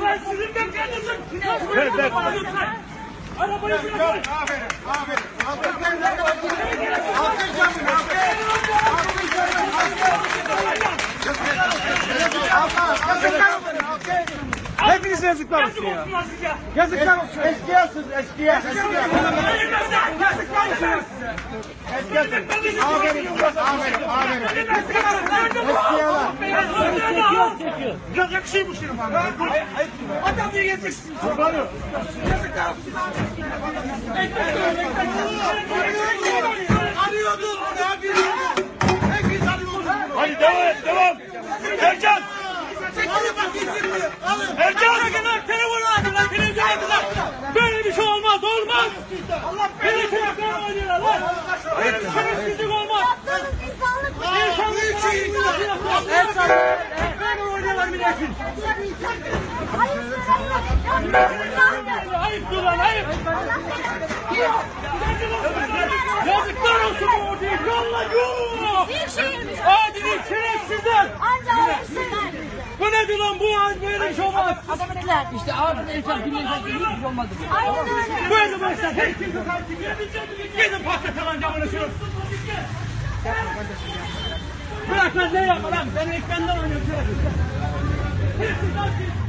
Ben sizin beklenizim. Ver, ver. Arabayı bırakın. Hepiniz yazıklar olsun Yazık ya. olsun lan size. Yazıklar olsun. Eskiyersiniz eskiye. Elimizden. Yazıklar olsun. Eskiyersiniz. Aferin. Aferin. Aferin. Biraz yakışıymış şimdi bana. Adam diye gezeceksin. Arıyordun bunu hepiniz. Hepiniz arıyordunuz. Hadi devam et devam. Ercan. Çekilin bak izin Alın. Ercan. Bırakın telefonu lan televizyon lan. Böyle bir şey olmaz olmaz. Allah Böyle çocuklar oynuyorlar lan. Bir şerefsizlik olmaz. İnsanlık Bu işi Böyle oynuyorlar milletin. Hayır, hayır. Yaptığınız Ayıp lan ayıp. Yazıklar olsun bu ortaya. Yolla. Bir şehirmiş. Adilik şerefsizler. Bu nedir lan bu an böyle bir şey olmaz. İşte abi insan dinleyecek hiçbir şey olmadı. Aynen öyle. Böyle başlar. Hiç kimse karşı Gidin patlatalım camını şunu. Bırak lan ne yapma lan. Ben ekrandan oynuyorum. Hepsi kaçtı.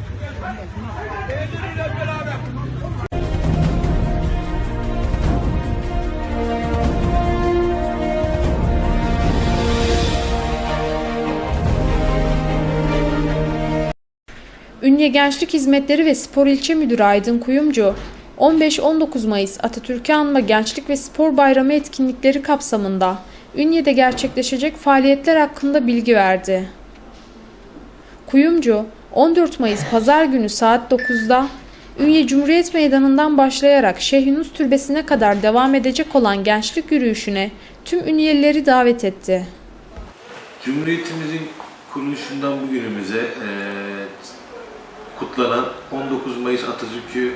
Ünye Gençlik Hizmetleri ve Spor İlçe Müdürü Aydın Kuyumcu, 15-19 Mayıs Atatürk'ü anma Gençlik ve Spor Bayramı etkinlikleri kapsamında Ünye'de gerçekleşecek faaliyetler hakkında bilgi verdi. Kuyumcu, 14 Mayıs Pazar günü saat 9'da Ünye Cumhuriyet Meydanı'ndan başlayarak Şeyh Yunus Türbesi'ne kadar devam edecek olan gençlik yürüyüşüne tüm Ünyelileri davet etti. Cumhuriyetimizin kuruluşundan bugünümüze eee, kutlanan 19 Mayıs Atatürk'ü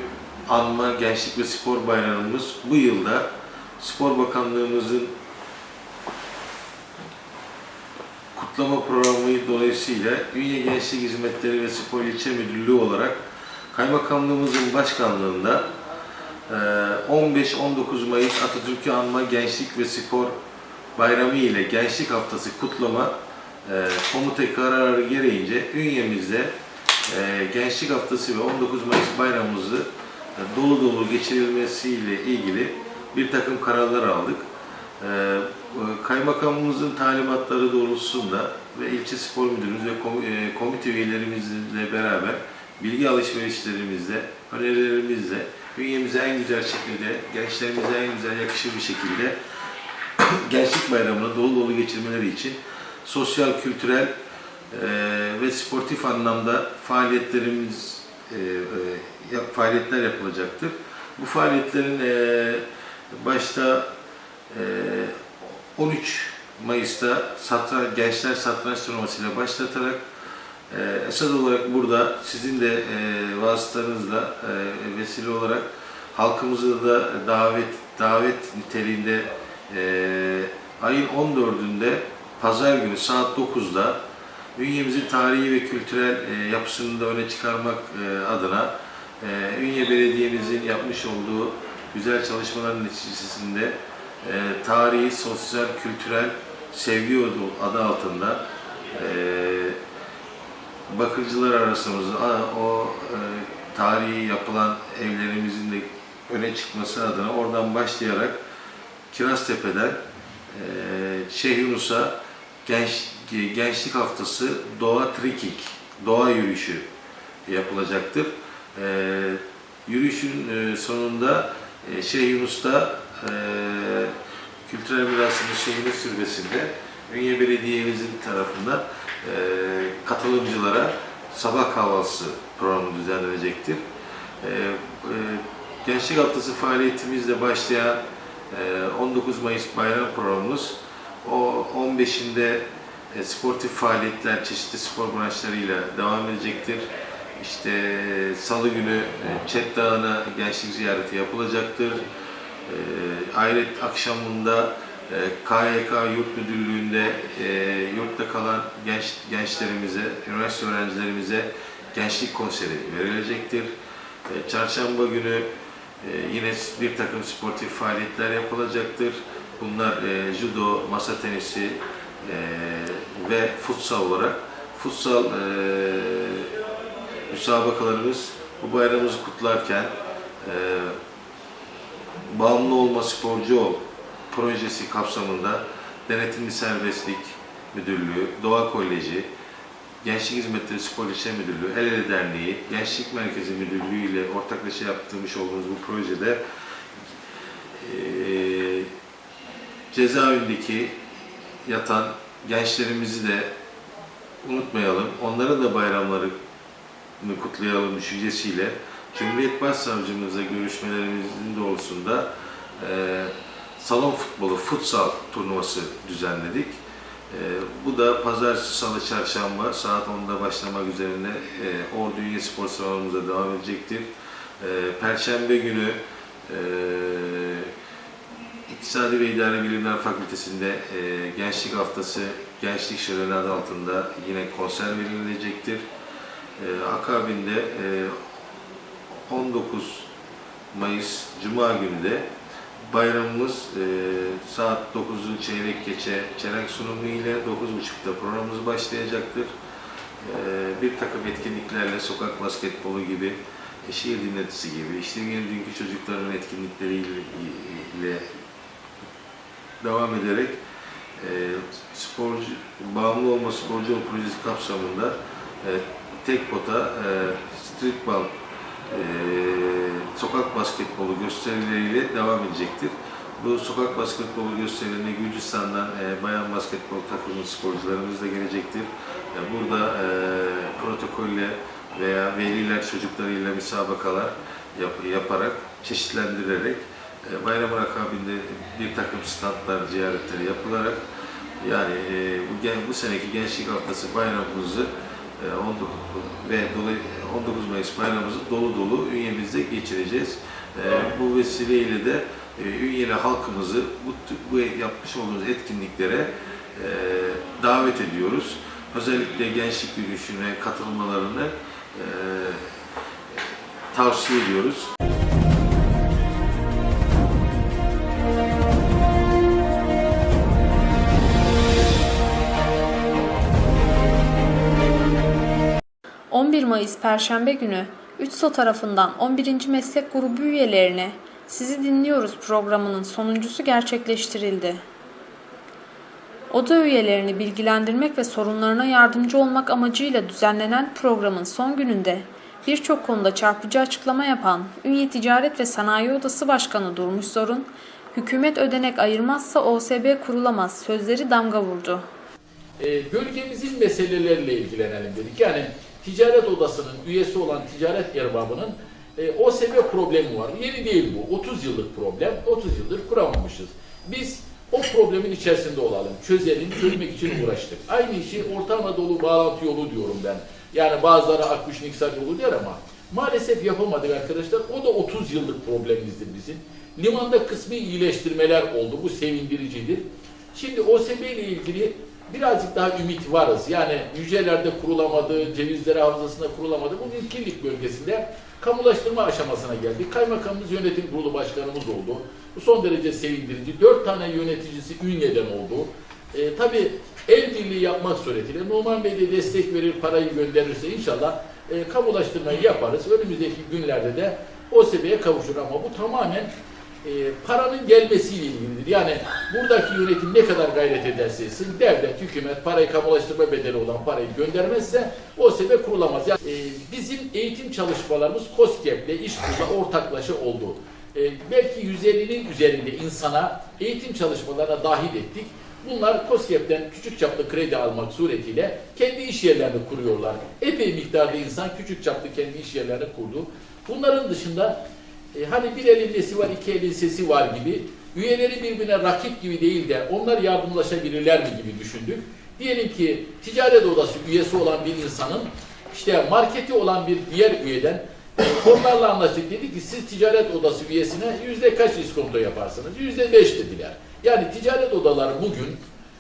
anma Gençlik ve Spor Bayramımız bu yılda Spor Bakanlığımızın kutlama programı dolayısıyla Ünye Gençlik Hizmetleri ve Spor İlçe Müdürlüğü olarak Kaymakamlığımızın başkanlığında eee, 15-19 Mayıs Atatürk'ü anma Gençlik ve Spor Bayramı ile Gençlik Haftası kutlama e, komuta kararı gereğince Ünye'mizde e, Gençlik Haftası ve 19 Mayıs bayramımızı e, dolu dolu geçirilmesiyle ilgili bir takım kararlar aldık. E, e, Kaymakamımızın talimatları doğrultusunda ve ilçe spor müdürümüz ve e, komite üyelerimizle beraber bilgi alışverişlerimizle, önerilerimizle Ünye'mize en güzel şekilde, gençlerimize en güzel yakışır bir şekilde Gençlik Bayramı'nı dolu dolu geçirmeleri için sosyal, kültürel e, ve sportif anlamda faaliyetlerimiz e, e, faaliyetler yapılacaktır. Bu faaliyetlerin e, başta e, 13 Mayıs'ta satranç, gençler satranç turnuvasıyla başlatarak esas olarak burada sizin de vasıtanızla vesile olarak halkımızı da davet davet niteliğinde ayın 14'ünde Pazar günü saat 9'da Ünyemizin tarihi ve kültürel e, yapısını da öne çıkarmak e, adına e, Ünye Belediye'mizin yapmış olduğu güzel çalışmaların neticesinde e, tarihi, sosyal, kültürel sevgi adı altında e, bakıcılar arasımızda o e, tarihi yapılan evlerimizin de öne çıkması adına oradan başlayarak Kiraztepe'den e, Şeyh Yunus'a genç, Gençlik Haftası Doğa Trekking, Doğa Yürüyüşü yapılacaktır. E, yürüyüşün e, sonunda e, Şeyh Yunus'ta e, Kültürel Mirasımız Şehir Türbesi'nde Ünye Belediye'mizin tarafından e, katılımcılara sabah kahvaltısı programı düzenlenecektir. E, e, Gençlik Haftası faaliyetimizle başlayan e, 19 Mayıs bayram programımız o 15'inde e, sportif faaliyetler çeşitli spor branşlarıyla devam edecektir. İşte e, Salı günü e, Çet Dağı'na gençlik ziyareti yapılacaktır. E, akşamında e, KYK Yurt Müdürlüğü'nde e, yurtta kalan genç gençlerimize, üniversite öğrencilerimize gençlik konseri verilecektir. E, Çarşamba günü e, yine bir takım sportif faaliyetler yapılacaktır. Bunlar e, judo, masa tenisi e, ve futsal olarak. Futsal e, müsabakalarımız bu bayramımızı kutlarken e, Bağımlı Olma Sporcu Ol projesi kapsamında Denetimli Serbestlik Müdürlüğü, Doğa Koleji, Gençlik Hizmetleri Spor İlçe Müdürlüğü, El Ele Derneği, Gençlik Merkezi Müdürlüğü ile ortaklaşa yaptırmış olduğumuz bu projede eee cezaevindeki yatan gençlerimizi de unutmayalım. Onların da bayramlarını kutlayalım düşüncesiyle Cumhuriyet Başsavcımızla görüşmelerimizin doğrultusunda eee salon futbolu, futsal turnuvası düzenledik. Ee, bu da pazartesi, salı, çarşamba saat 10'da başlamak üzerine e, Ordu Ünye Spor Salonu'nda devam edecektir. Ee, Perşembe günü e, İktisadi ve İdari Bilimler Fakültesi'nde e, Gençlik Haftası Gençlik Şöleni adı altında yine konser verilecektir. E, akabinde e, 19 Mayıs Cuma günü de bayramımız e, saat 9'u çeyrek geçe çelenk sunumu ile 9.30'da programımız başlayacaktır. E, bir takım etkinliklerle sokak basketbolu gibi, e, şiir dinletisi gibi, işte yine dünkü çocukların etkinlikleriyle devam ederek e, sporcu, bağımlı olma sporcu projesi kapsamında e, tek pota e, streetball e, sokak basketbolu gösterileriyle devam edecektir. Bu sokak basketbolu gösterilerine Gürcistan'dan e, bayan basketbol takımı sporcularımız da gelecektir. E, burada e, protokolle veya veliler çocuklarıyla müsabakalar yap, yaparak, çeşitlendirerek bayramın akabinde bir takım standlar ziyaretleri yapılarak yani e, bu, gen- bu seneki Gençlik Haftası bayramımızı e, 19 ve dolayı 19 Mayıs bayramımızı dolu dolu Ünye'mizde geçireceğiz. E, bu vesileyle de e, Ünyeli halkımızı bu, bu yapmış olduğumuz etkinliklere e, davet ediyoruz. Özellikle gençlik yürüyüşüne katılmalarını e, tavsiye ediyoruz. 11 Mayıs Perşembe günü Üçso tarafından 11. Meslek Grubu üyelerine Sizi Dinliyoruz programının sonuncusu gerçekleştirildi. Oda üyelerini bilgilendirmek ve sorunlarına yardımcı olmak amacıyla düzenlenen programın son gününde birçok konuda çarpıcı açıklama yapan Ünye Ticaret ve Sanayi Odası Başkanı Durmuş Zorun, hükümet ödenek ayırmazsa OSB kurulamaz sözleri damga vurdu. e, bölgemizin meseleleriyle ilgilenelim dedik. Yani ticaret odasının üyesi olan ticaret erbabının e, OSB problemi var. Yeni değil bu. 30 yıllık problem. 30 yıldır kuramamışız. Biz o problemin içerisinde olalım. Çözelim, çözmek için uğraştık. Aynı işi Orta Anadolu bağlantı yolu diyorum ben. Yani bazıları Akkuş Niksar yolu der ama maalesef yapamadık arkadaşlar. O da 30 yıllık problemimizdir bizim. Limanda kısmi iyileştirmeler oldu. Bu sevindiricidir. Şimdi OSB ile ilgili birazcık daha ümit varız. Yani Yüceler'de kurulamadı, Cevizlere Havzası'nda kurulamadı. Bugün Kirlik bölgesinde kamulaştırma aşamasına geldik. Kaymakamımız yönetim kurulu başkanımız oldu. Bu son derece sevindirici. Dört tane yöneticisi Ünye'den oldu. E, tabii el birliği yapmak suretiyle Numan Bey de destek verir, parayı gönderirse inşallah e, kamulaştırmayı yaparız. Önümüzdeki günlerde de OSB'ye kavuşur ama bu tamamen e, paranın gelmesiyle ilgilidir. Yani buradaki yönetim ne kadar gayret ederse etsin, devlet, hükümet parayı kamulaştırma bedeli olan parayı göndermezse OSB kurulamaz. Yani, e, bizim eğitim çalışmalarımız COSGAP'le, İşkur'la ortaklaşa oldu. E, belki 150'nin üzerinde insana eğitim çalışmalarına dahil ettik. Bunlar COSGAP'ten küçük çaplı kredi almak suretiyle kendi iş yerlerini kuruyorlar. Epey miktarda insan küçük çaplı kendi iş yerlerini kurdu. Bunların dışında e, hani bir elin nesi var, iki elin sesi var gibi üyeleri birbirine rakip gibi değil de onlar yardımlaşabilirler mi gibi düşündük. Diyelim ki ticaret odası üyesi olan bir insanın işte marketi olan bir diğer üyeden e, onlarla anlaştık. Dedi ki siz ticaret odası üyesine yüzde kaç iskonto yaparsınız? Yüzde beş dediler. Yani ticaret odaları bugün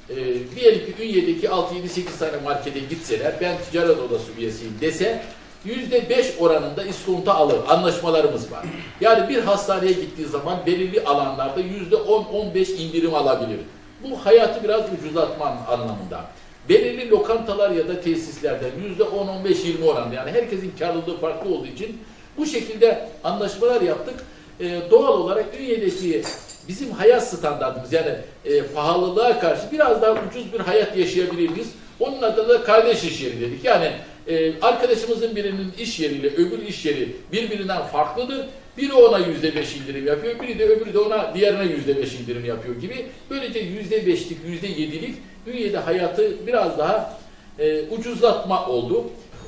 e, diyelim ki Ünye'deki 6, 7, 8 tane markete gitseler ben ticaret odası üyesiyim dese yüzde beş oranında iskonto alır. Anlaşmalarımız var. Yani bir hastaneye gittiği zaman belirli alanlarda yüzde 10-15 indirim alabilir. Bu hayatı biraz ucuzlatma anlamında. Belirli lokantalar ya da tesislerde yüzde 10-15-20 oranında yani herkesin karlılığı farklı olduğu için bu şekilde anlaşmalar yaptık. Ee, doğal olarak Ünye'deki bizim hayat standartımız yani e, pahalılığa karşı biraz daha ucuz bir hayat yaşayabilir miyiz? Onun adına da kardeş iş yeri dedik. Yani e, arkadaşımızın birinin iş yeriyle öbür iş yeri birbirinden farklıdır. Biri ona yüzde beş indirim yapıyor, biri de öbürü de ona diğerine yüzde beş indirim yapıyor gibi. Böylece yüzde beşlik, yüzde yedilik Ünye'de hayatı biraz daha e, ucuzlatma oldu.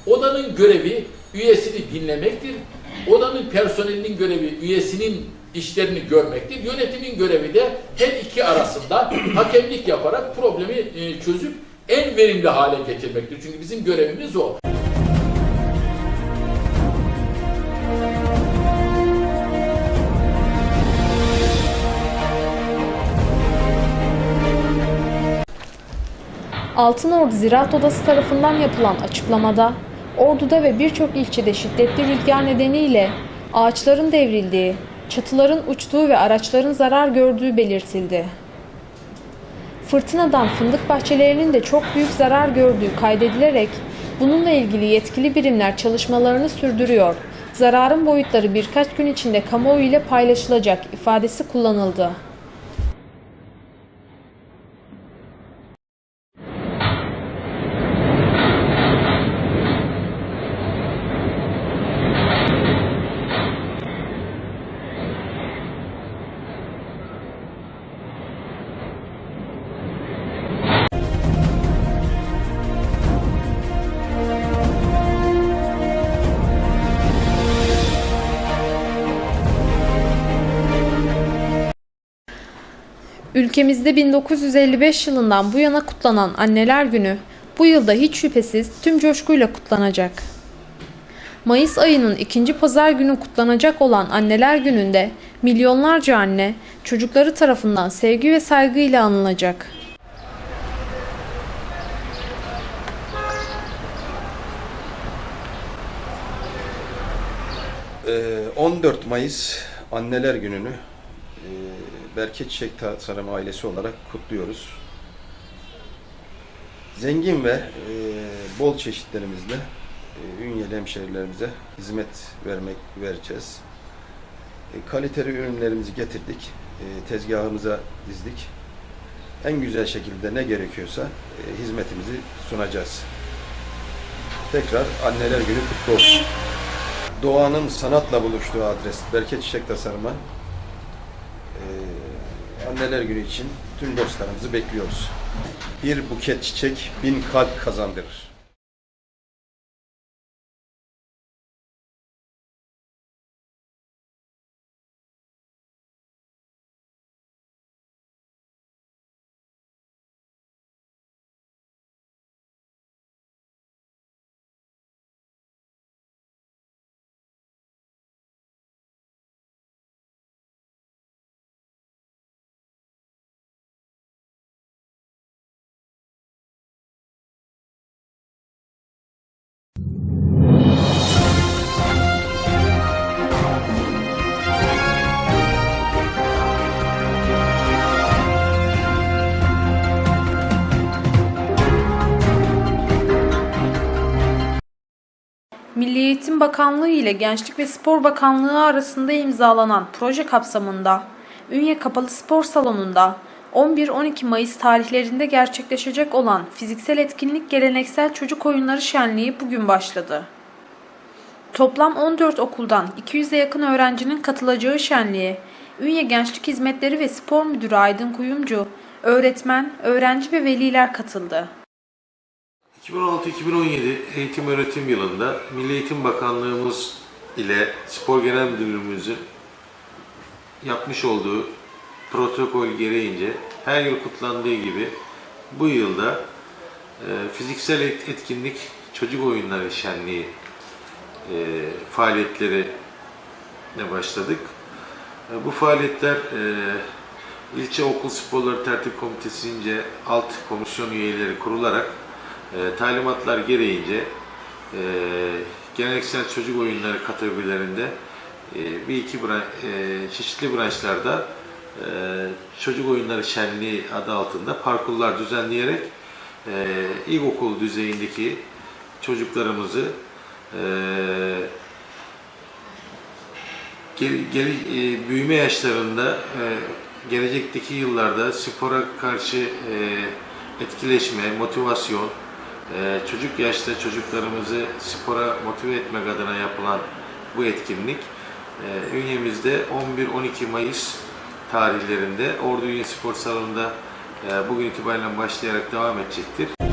Odanın görevi üyesini dinlemektir. Odanın personelinin görevi üyesinin işlerini görmektir. Yönetimin görevi de her iki arasında hakemlik yaparak problemi e, çözüp en verimli hale getirmektir. Çünkü bizim görevimiz o. Altınordu Ziraat Odası tarafından yapılan açıklamada, Ordu'da ve birçok ilçede şiddetli rüzgar nedeniyle ağaçların devrildiği, çatıların uçtuğu ve araçların zarar gördüğü belirtildi. Fırtınadan fındık bahçelerinin de çok büyük zarar gördüğü kaydedilerek bununla ilgili yetkili birimler çalışmalarını sürdürüyor. Zararın boyutları birkaç gün içinde kamuoyu ile paylaşılacak ifadesi kullanıldı. Ülkemizde 1955 yılından bu yana kutlanan Anneler Günü bu yılda hiç şüphesiz tüm coşkuyla kutlanacak. Mayıs ayının ikinci pazar günü kutlanacak olan Anneler Günü'nde milyonlarca anne çocukları tarafından sevgi ve saygıyla anılacak. Ee, 14 Mayıs Anneler Günü'nü Berke Çiçek Tasarım ailesi olarak kutluyoruz. Zengin ve e, bol çeşitlerimizle e, Ünyeli hemşehrilerimize hizmet vermek vereceğiz. E, kaliteli ürünlerimizi getirdik, e, tezgahımıza dizdik. En güzel şekilde ne gerekiyorsa e, hizmetimizi sunacağız. Tekrar Anneler Günü kutlu olsun. Doğanın sanatla buluştuğu adres Berke Çiçek Tasarım'a anneler günü için tüm dostlarımızı bekliyoruz. Bir buket çiçek bin kalp kazandırır. Milli Eğitim Bakanlığı ile Gençlik ve Spor Bakanlığı arasında imzalanan proje kapsamında Ünye Kapalı Spor Salonu'nda 11-12 Mayıs tarihlerinde gerçekleşecek olan fiziksel etkinlik geleneksel çocuk oyunları şenliği bugün başladı. Toplam 14 okuldan 200'e yakın öğrencinin katılacağı şenliğe Ünye Gençlik Hizmetleri ve Spor Müdürü Aydın Kuyumcu, öğretmen, öğrenci ve veliler katıldı. 2016-2017 eğitim öğretim yılında Milli Eğitim Bakanlığımız ile Spor Genel Müdürlüğümüzün yapmış olduğu protokol gereğince her yıl kutlandığı gibi bu yılda e, fiziksel et- etkinlik çocuk oyunları şenliği e, faaliyetleri başladık. E, Bu faaliyetler e, ilçe okul sporları tertip komitesince alt komisyon üyeleri kurularak e, talimatlar gereğince e, geleneksel çocuk oyunları kategorilerinde e, bir iki bran- e, çeşitli branşlarda e, çocuk oyunları şenliği adı altında parkurlar düzenleyerek e, ilkokul düzeyindeki çocuklarımızı e, gel- gel- e, büyüme yaşlarında e, gelecekteki yıllarda spora karşı e, etkileşme, motivasyon, e, çocuk yaşta çocuklarımızı spora motive etmek adına yapılan bu etkinlik e, Ünyemizde 11-12 Mayıs tarihlerinde Ordu Ünye Spor Salonu'nda e, bugün itibariyle başlayarak devam edecektir.